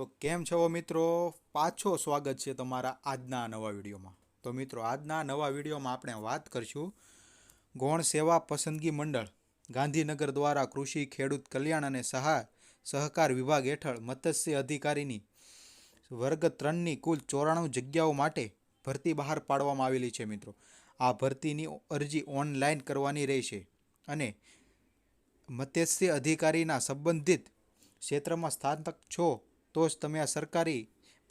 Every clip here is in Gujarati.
તો કેમ છો મિત્રો? પાછો સ્વાગત છે તમારા આજના નવા વિડીયોમાં. તો મિત્રો, આજના નવા વિડીયોમાં આપણે વાત કરશું ગૌણ સેવા પસંદગી મંડળ, ગાંધીનગર દ્વારા કૃષિ, ખેડૂત કલ્યાણ અને સહાય, સહકાર વિભાગ હેઠળ મત્સ્ય અધિકારીની વર્ગ ત્રણની કુલ ચોરાણું જગ્યાઓ માટે ભરતી બહાર પાડવામાં આવેલી છે મિત્રો. આ ભરતીની અરજી ઓનલાઈન કરવાની રહેશે અને મત્સ્ય અધિકારીના સંબંધિત ક્ષેત્રમાં સ્થાનક છો તો જ તમે આ સરકારી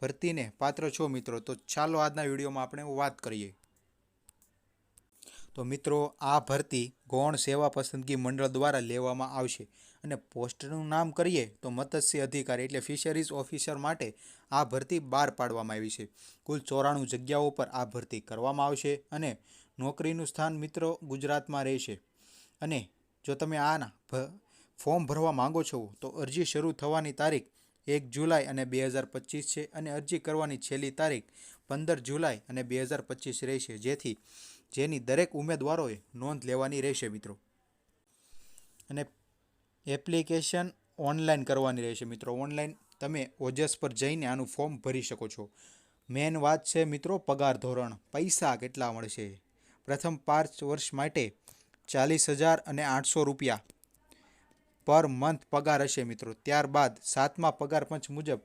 ભરતીને પાત્ર છો મિત્રો. તો ચાલો આજના વિડીયોમાં આપણે વાત કરીએ. તો મિત્રો, આ ભરતી ગૌણ સેવા પસંદગી મંડળ દ્વારા લેવામાં આવશે અને પોસ્ટનું નામ કરીએ તો મત્સ્ય અધિકારી એટલે ફિશરીઝ ઓફિસર માટે આ ભરતી બહાર પાડવામાં આવી છે. કુલ ચોરાણું જગ્યાઓ પર આ ભરતી કરવામાં આવશે અને નોકરીનું સ્થાન મિત્રો ગુજરાતમાં રહેશે. અને જો તમે આના ફોર્મ ભરવા માંગો છો તો અરજી શરૂ થવાની તારીખ એક જુલાઈ અને બે હજાર પચીસ છે અને અરજી કરવાની છેલ્લી તારીખ પંદર જુલાઈ અને બે હજાર પચીસ રહેશે. જેથી જેની દરેક ઉમેદવારોએ નોંધ લેવાની રહેશે મિત્રો. અને એપ્લિકેશન ઓનલાઈન કરવાની રહેશે મિત્રો. ઓનલાઈન તમે ઓજસ પર જઈને આનું ફોર્મ ભરી શકો છો. મેન વાત છે મિત્રો પગાર ધોરણ. પૈસા કેટલા મળશે? પ્રથમ પાંચ વર્ષ માટે ચાલીસ હજાર અને આઠસો રૂપિયા. પર મંથ પગાર હશે મિત્રો. ત્યારબાદ સાતમા પગાર પંચ મુજબ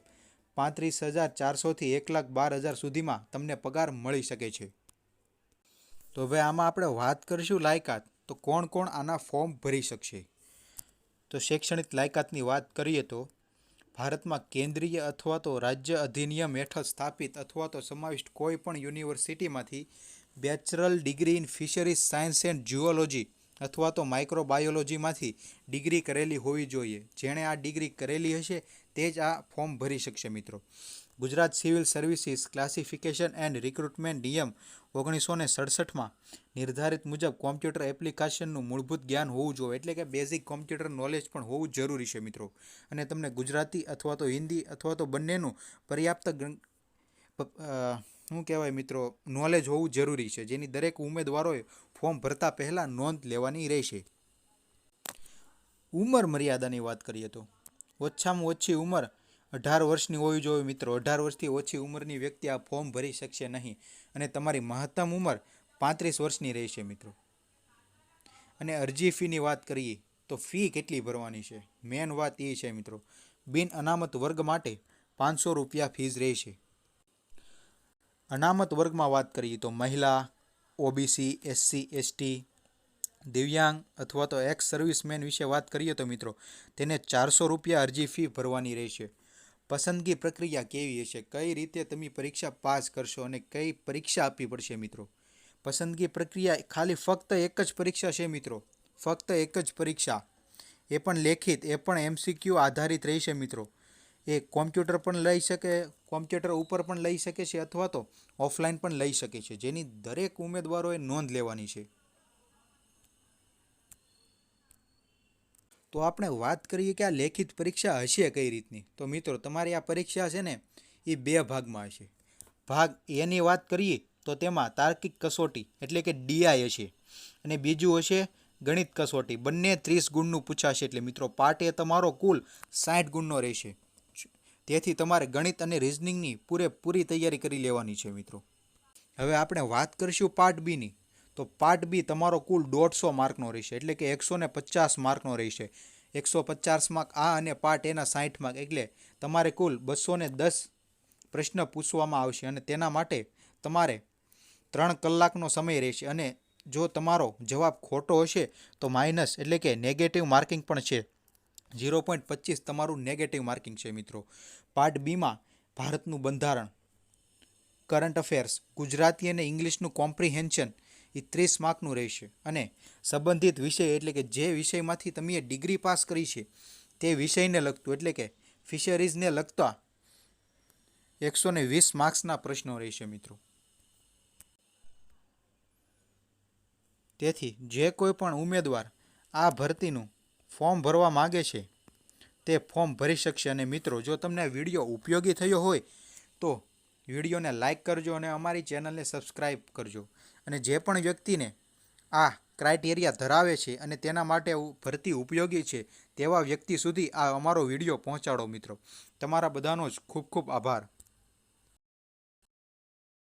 પાંત્રીસ હજાર ચારસોથી એક લાખ બાર હજાર સુધીમાં તમને પગાર મળી શકે છે. તો હવે આમાં આપણે વાત કરીશું લાયકાત. તો કોણ કોણ આના ફોર્મ ભરી શકશે? તો શૈક્ષણિક લાયકાતની વાત કરીએ તો ભારતમાં કેન્દ્રીય અથવા તો રાજ્ય અધિનિયમ હેઠળ સ્થાપિત અથવા તો સમાવિષ્ટ કોઈ પણ યુનિવર્સિટીમાંથી bachelor degree in fisheries science and zoology અથવા તો માઇક્રોબાયોલોજીમાંથી ડિગ્રી કરેલી હોવી જોઈએ. જેણે આ ડિગ્રી કરેલી હશે તે જ આ ફોર્મ ભરી શકશે મિત્રો. Gujarat civil services classification and recruitment નિયમ ઓગણીસો ને સડસઠમાં નિર્ધારિત મુજબ કોમ્પ્યુટર એપ્લિકેશનનું મૂળભૂત જ્ઞાન હોવું જોઈએ. એટલે કે બેઝિક કોમ્પ્યુટર નોલેજ પણ હોવું જરૂરી છે મિત્રો. અને તમને ગુજરાતી અથવા તો હિન્દી અથવા તો બંનેનું પર્યાપ્ત શું કહેવાય મિત્રો? નોલેજ હોવું જરૂરી છે. જેની દરેક ઉમેદવારોએ ફોર્મ ભરતા પહેલાં નોંધ લેવાની રહેશે. ઉંમર મર્યાદાની વાત કરીએ તો. ઓછામાં ઓછી ઉંમર અઢાર વર્ષની હોવી જોઈએ મિત્રો. અઢાર વર્ષથી ઓછી ઉંમરની વ્યક્તિ આ ફોર્મ ભરી શકશે નહીં. અને તમારી મહત્તમ ઉંમર પાંત્રીસ વર્ષની રહેશે મિત્રો. અને અરજી ફીની વાત કરીએ તો ફી કેટલી ભરવાની છે? મેન વાત એ છે મિત્રો. બિન અનામત વર્ગ માટે પાંચસો રૂપિયા ફીસ રહેશે. અનામત વર્ગમાં વાત કરીએ તો મહિલા, ઓબીસી, એસસી, એસટી, દિવ્યાંગ અથવા તો એક્સ સર્વિસમેન વિશે વાત કરીએ તો મિત્રો, તેને ચારસો રૂપિયા અરજી ફી ભરવાની રહેશે. પસંદગી પ્રક્રિયા કેવી હશે? કઈ રીતે તમે પરીક્ષા પાસ કરશો અને કઈ પરીક્ષા આપવી પડશે મિત્રો? પસંદગી પ્રક્રિયા ખાલી ફક્ત એક જ પરીક્ષા છે મિત્રો. ફક્ત એક જ પરીક્ષા. એ પણ લેખિત, એ પણ એમસીક્યુ આધારિત રહેશે મિત્રો. એ કોમ્પ્યુટર પણ લઈ શકે, કોમ્પ્યુટર ઉપર પણ લઈ શકે છે અથવા તો ઓફલાઈન પણ લઈ શકે છે. જેની દરેક ઉમેદવારોએ નોંધ લેવાની છે. તો આપણે વાત કરીએ કે આ લેખિત પરીક્ષા હશે કઈ રીતની? તો મિત્રો, તમારી આ પરીક્ષા છે ને, એ બે ભાગમાં હશે. ભાગ એની વાત કરીએ, તો તેમાં તાર્કિક કસોટી એટલે કે ડીઆઈ હશે અને બીજું હશે ગણિત કસોટી. બંને ત્રીસ ગુણનું પૂછાશે એટલે મિત્રો પાર્ટ એ તમારો કુલ સાઠ ગુણનો રહેશે. તેથી તમારે ગણિત અને રિઝનિંગની પૂરેપૂરી તૈયારી કરી લેવાની છે મિત્રો. હવે આપણે વાત કરીશું પાર્ટ બીની તો પાર્ટ બી તમારો કુલ દોઢસો માર્કનો રહેશે, એટલે કે એકસો ને પચાસ માર્કનો રહેશે. એકસો પચાસ માર્ક આ અને પાર્ટ એના સાઠ માર્ક, એટલે તમારે કુલ બસો ને દસ પ્રશ્ન પૂછવામાં આવશે અને તેના માટે તમારે ત્રણ કલાકનો સમય રહેશે અને જો તમારો જવાબ ખોટો હશે તો માઇનસ એટલે કે નેગેટિવ માર્કિંગ પણ છે. ઝીરો પોઈન્ટ પચીસ તમારું નેગેટિવ માર્કિંગ છે મિત્રો. પાર્ટ બીમાં ભારતનું બંધારણ કરંટ અફેર્સ ગુજરાતી અને ઇંગ્લિશનું કોમ્પ્રિહેન્શન એ ત્રીસ માર્કનું રહેશે. અને સંબંધિત વિષય એટલે કે જે વિષયમાંથી તમે ડિગ્રી પાસ કરી છે, તે વિષયને લગતું, એટલે કે ફિશરીઝને લગતા એકસો ને વીસ માર્ક્સના પ્રશ્નો રહેશે મિત્રો. તેથી જે કોઈ પણ ઉમેદવાર આ ભરતીનું ફોર્મ ભરવા માગે છે, તે ફોર્મ ભરી શકશે. અને મિત્રો, જો તમને વીડિયો ઉપયોગી થયો હોય, તો વિડીયોને લાઇક કરજો અને અમારી ચેનલને સબસ્ક્રાઈબ કરજો. અને જે પણ વ્યક્તિને આ ક્રાઇટેરિયા ધરાવે છે અને તેના માટે ભરતી ઉપયોગી છે, તેવા વ્યક્તિ સુધી આ અમારો વીડિયો પહોંચાડો મિત્રો. તમારા બધાનો જ ખૂબ ખૂબ આભાર.